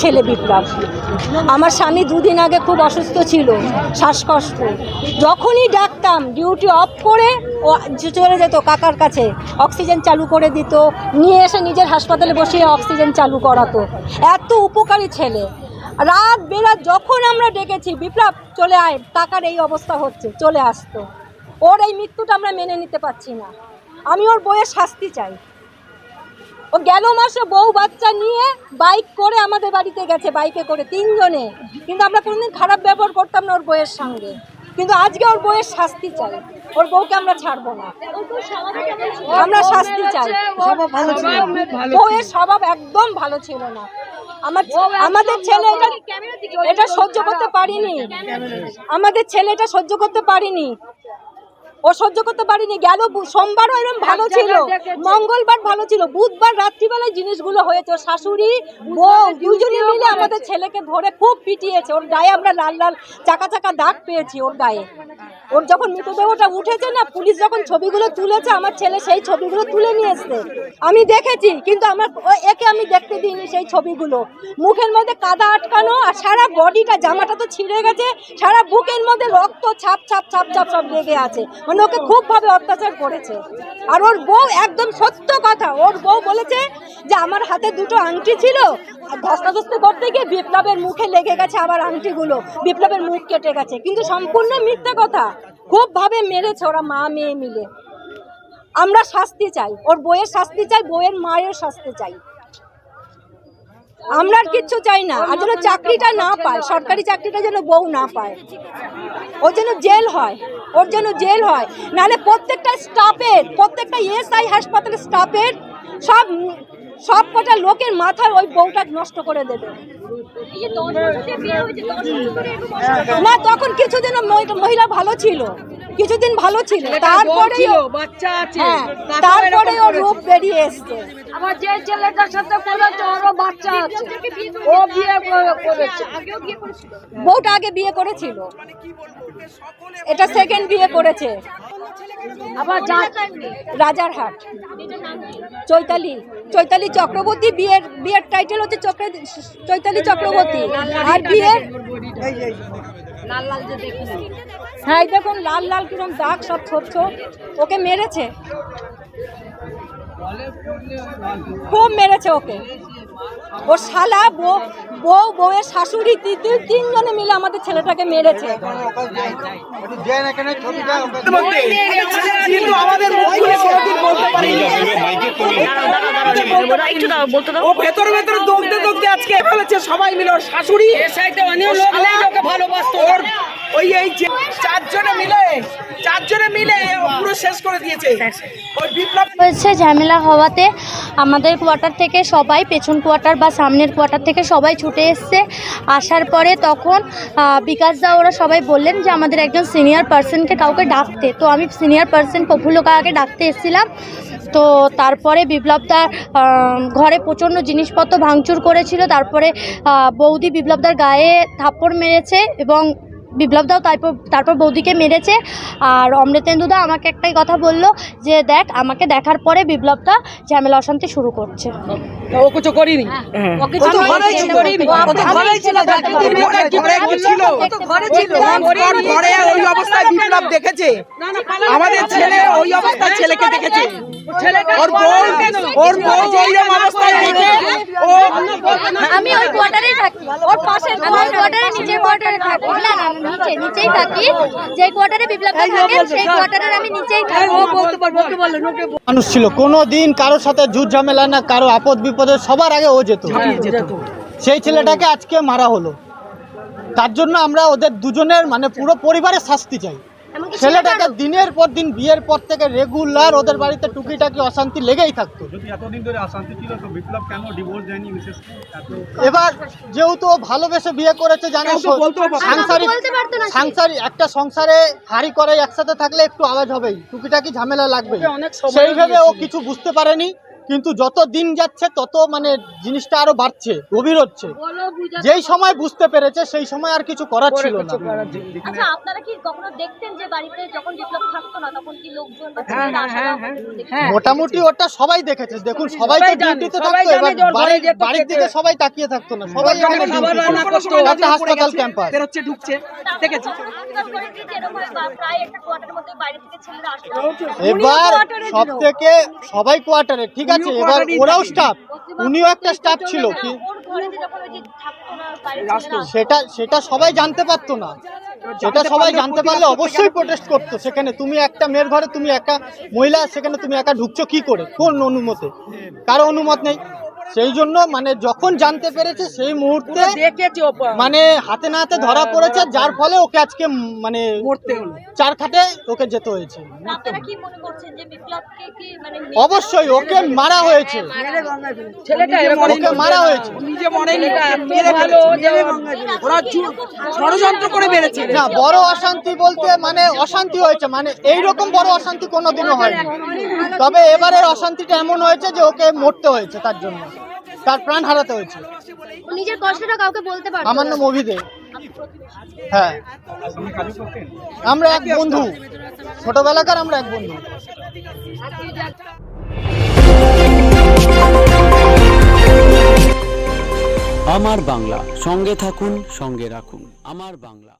ছেলে বিপ্লব। আমার স্বামী দুদিন আগে খুব অসুস্থ ছিল, শ্বাসকষ্ট। যখনই ডাকতাম ডিউটি অফ করে ও চলে যেত কাকার কাছে অক্সিজেন চালু করে দিত, নিয়ে এসে নিজের হাসপাতালে বসিয়ে অক্সিজেন চালু করাতো। এত উপকারী ছেলে। রাত বেরাত যখন আমরা ডেকেছি, বিপ্লব, চলে আয়, টাকার এই অবস্থা হচ্ছে, চলে আসতো। ওর এই মৃত্যুটা আমরা মেনে নিতে পারছি না। আমি ওর বইয়ের শাস্তি চাই। ও গেল মাসে বউ বাচ্চা নিয়ে বাইক করে আমাদের বাড়িতে গেছে, বাইকে করে তিনজনে। কিন্তু আমরা কোনোদিন খারাপ ব্যবহার করতাম না ওর বইয়ের সঙ্গে। কিন্তু আজকে ওর বইয়ের শাস্তি চাই। ওর বউকে আমরা ছাড়বো না। আমরা শাস্তি চাই। বউয়ের স্বভাব একদম ভালো ছিল না। আমার আমাদের ছেলে এটা এটা সহ্য করতে পারিনি। আমাদের ছেলে এটা সহ্য করতে পারিনি। ও সহ্য করতে পারিনি গেল সোমবারও এরকম ভালো ছিল মঙ্গলবার ভালো ছিল বুধবার রাত্রিবেলায় জিনিসগুলো হয়েছে ওর শাশুড়ি বউ দুজনে মিলে আমাদের ছেলেকে ধরে খুব পিটিয়েছে ওর গায়ে আমরা লাল লাল চাকা চাকা দাগ পেয়েছি ওর গায়ে। ওর যখন মৃতদেহটা উঠেছে না পুলিশ যখন ছবিগুলো তুলেছে আমার ছেলে সেই ছবিগুলো তুলে নিয়ে এসছে। আমি দেখেছি কিন্তু আমার একে আমি দেখতে দিইনি সেই ছবিগুলো। মুখের মধ্যে কাদা আটকানো আর সারা বডিটা জামাটা তো ছিঁড়ে গেছে সারা বুকের মধ্যে রক্ত ছাপ ছাপ ছাপ ছাপ সব লেগে আছে। মানে ওকে খুব ভাবে অত্যাচার করেছে। আর ওর বউ একদম সত্য কথা। ওর বউ বলেছে যে আমার হাতে দুটো আংটি ছিল ধস্তাধস্তি করতে গিয়ে বিপ্লবের মুখে লেগে গেছে আবার আংটিগুলো। বিপ্লবের মুখ কেটে গেছে। কিন্তু সম্পূর্ণ মিথ্যে কথা। খুব ভাবে মেরেছে ওরা মা মেয়ে মিলে। আমরা শাস্তি চাই। ওর বইয়ের শাস্তি চাই বইয়ের মায়ের শাস্তি চাই। আমরা আর কিচ্ছু চাই না। আর যেন চাকরিটা না পায়, সরকারি চাকরিটা যেন বউ না পায়। ওর যেন জেল হয়। ওর জন্য জেল হয়। নাহলে প্রত্যেকটা স্টাফের প্রত্যেকটা এসআই হাসপাতালের স্টাফের সব সব কটা লোকের মাথায় ওই বউটা নষ্ট করে দেবে। না তখন কিছুদিন মহিলা ভালো ছিল। কিছুদিন ভালো ছিল। তারপরে বাচ্চা আছে। হ্যাঁ তারপরে ওর রূপ বেরিয়ে এসছে। আমার যে ছেলেটার সাথে করেছে ওরও বাচ্চা আছে। ও বিয়ে করেছে। বউটা আগে বিয়ে করেছিল। এটা সেকেন্ড বিয়ে করেছে। আবার রাজারহাট। চৈতালি। চৈতালি চক্রবর্তী বিয়ের বিয়ের টাইটেল হচ্ছে চক্র চৈতালি চক্রবর্তী। আর বিয়ের হ্যাঁ এই দেখুন লাল লাল কিরম দাগ সব ছোপ ছোপ। ওকে মেরেছে? খুব মেরেছে ওকে। ওর শালা বউ বউ বউয়ের শাশুড়ি দিদি তিনজনে মিলে আমাদের ছেলেটাকে মেরেছে। ও ভেতরে ভেতরে দৌড়তে দৌড়তে আজকে ফেলেছে সবাই মিলে ওর শাশুড়ি ওর শালা, ওর ওই এই যে চারজনে মিলে চারজনে মিলে ও পুরো শেষ করে দিয়েছে। ওই বিপ্লব হয়েছে ঝামেলা হওয়াতে আমাদের কোয়ার্টার থেকে সবাই পেছন কোয়ার্টার বা সামনের কোয়ার্টার থেকে সবাই ছুটে এসছে। আসার পরে তখন বিকাশ দা ওরা সবাই বললেন যে আমাদের একজন সিনিয়র পার্সনকে কাউকে ডাকতে। তো আমি সিনিয়র পার্সন প্রফুল্ল কাকাকে ডাকতে এসেছিলাম। তো তারপরে বিপ্লবদার ঘরে প্রচণ্ড জিনিসপত্র ভাঙচুর করেছিল। তারপরে বৌদি বিপ্লবদার গায়ে থাপ্পড় মেরেছে এবং বিপ্লবদাও তারপর তারপর বৌদিকে মেরেছে। আর অমৃতেন্দুদা আমাকে একটাই কথা বলল যে দেখ আমাকে দেখার পরে বিপ্লবদা ঝামেলা অশান্তি শুরু করছে। ও কিছু করিনি? ও তো ঘরেই ছিল। ও তো ঘরেই ছিল। ঘরে ছিল? ঘর ঘরে ওই অবস্থায় বিপ্লব দেখেছে? আমাদের ছেলে ওই অবস্থায় ছেলেকে দেখেছে। ওর বউ ওর বউ ওই অবস্থায় দেখে ও আমি ওই কোয়ার্টারে থাকি। ওর পাশে ওই কোয়ার্টারে নিচের কোয়ার্টারে থাকি। না না? আমি নিচে নিচেই থাকি। যে কোয়ার্টারে বিপ্লব থাকেন সেই কোয়ার্টারের আমি নিচেই থাকি মানুষ ছিল। কোনো দিন কারোর সাথে যুদ্ধ ঝামেলা না কারও আপদ বিপদে সবার আগে ও যেত। সেই ছেলেটাকে আজকে মারা হলো। তার জন্য আমরা ওদের দুজনের মানে পুরো পরিবারের শাস্তি চাই। ছেলেটাকে দিনের পর দিন বিয়ের পর থেকে রেগুলার ওদের বাড়িতে টুকিটাকি অশান্তি লেগেই থাকতো। যদি এতদিন ধরে অশান্তি ছিল তো বিপ্লব কেন ডিভোর্স দেয়নি মিসেস এবার যেহেতু ভালোবেসে বিয়ে করেছে জানে। সাংসারিক বলতে পারতো না সে। সাংসারিক একটা সংসারে হাড়ি করে একসাথে থাকলে একটু আওয়াজ হবেই। টুকিটাকি ঝামেলা লাগবে সেইভাবে সেই ভেবে ও কিছু বুঝতে পারেনি। কিন্তু যত দিন যাচ্ছে তত মানে জিনিসটা আরও বাড়ছে গভীর হচ্ছে। যেই সময় বুঝতে পেরেছে সেই সময় আর কিছু করার ছিল না। আচ্ছা আপনারা কি কখনো দেখতেন যে বাড়িতে যখন বিপ্লব থাকতো না তখন কি লোকজন বা হ্যাঁ, ছেলেরা হ্যাঁ, আসা হ্যাঁ, যাওয়া করতো? হ্যাঁ। মোটামুটি ওটা সবাই দেখেছে। দেখুন সবাই তো সবাই ডিউটিতে থাকতো এবার বাড়ির। দিকে সবাই তাকিয়ে থাকতো না। সবাই এখানে একটা হাসপাতাল ক্যাম্পাস ঢুকছে দেখেছি? আজকাল করে কি যেরকম বা প্রায় একটা কোয়ার্টারের মধ্যে বাইরে থেকে ছেলেরা আসতো। এবার সব থেকে সবাই কোয়ার্টারে ঠিক আছে উনিও এবার ওরাও স্টাফ উনিও একটা স্টাফ ছিল কি। সেটা সেটা সবাই জানতে পারতো না। সেটা সবাই জানতে পারলে অবশ্যই প্রোটেস্ট করতো। সেখানে তুমি একটা মেয়ের ঘরে তুমি একটা মহিলা সেখানে তুমি একা ঢুকছো কি করে? কোন অনুমতে? কারও অনুমত নেই। সেই জন্য মানে যখন জানতে পেরেছে সেই মুহূর্তে দেখেছি মানে হাতে না হাতে ধরা পড়েছে যার ফলে ওকে আজকে মানে চার খাটে ওকে যেতে হয়েছে। আপনারা কি মনে করছেন যে বিপ্লবকে কি মানে অবশ্যই ওকে মারা হয়েছে। ওকে মারা ষড়যন্ত্র করে বেড়েছে না বড় অশান্তি বলতে মানে অশান্তি হয়েছে। মানে এই রকম বড় অশান্তি কোনোদিনও হয়নি। তবে এবারের অশান্তিটা এমন হয়েছে যে ওকে মরতে হয়েছে তার জন্য। তার প্রাণ হারাতে হয়েছে। নিজের কষ্টটা কাউকে বলতে পারতো আমার নাম অভিদে। হ্যাঁ। আমরা এক বন্ধু। ছোটবেলাকার আমরা এক বন্ধু। আমার বাংলা। সঙ্গে থাকুন সঙ্গে রাখুন। আমার বাংলা।